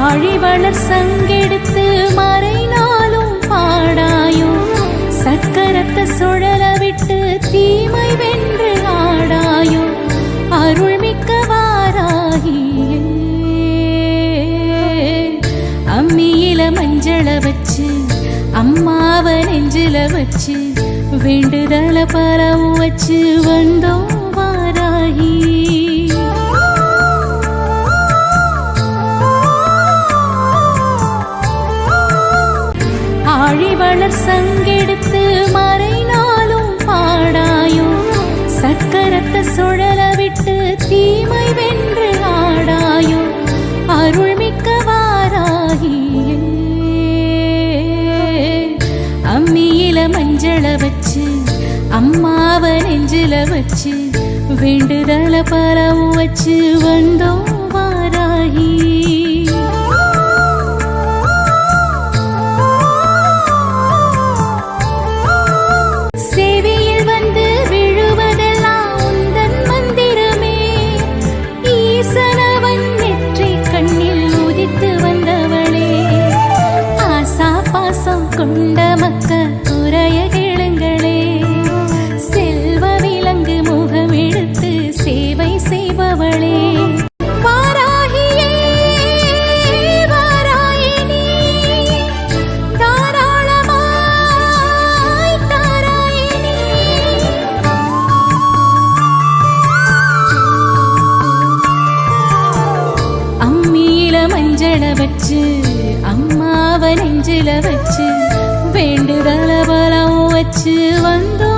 ஆழிவளர் சங்கெடுத்து மறைநாளும் பாடாயோ சக்கரத்தை சுழல விட்டு தீமை வென்று ஆடாயோ அருள்மிக்க வாராகியே அம்மியில மஞ்சள வச்சு அம்மாவ நெஞ்சில வச்சு வேண்டுதல பரவு வச்சு வந்தோம் வாராகி. ஆழிவளர் சங்கெடுத்து மறைநாளும் பாடாயோ சக்கரத்தை சுழல விட்டு தீமை வென்று ஆடாயோ அருள்மிக்க வாராகியே அம்மியில மஞ்சள வச்சு அம்மாவ நெஞ்சில வச்சு வேண்டுதல பரவு வச்சு வந்தோம் வாராகி. கொண்ட மக்க குறைய கேளுங்களே. செல்வ விலங்கு முகம் எடுத்து சேவை செய்பவளே. அம்மியில மஞ்சள வச்சு அம்மாவ நெஞ்சில வச்சு வேண்டுதல பலம் வச்சு வந்தோம்.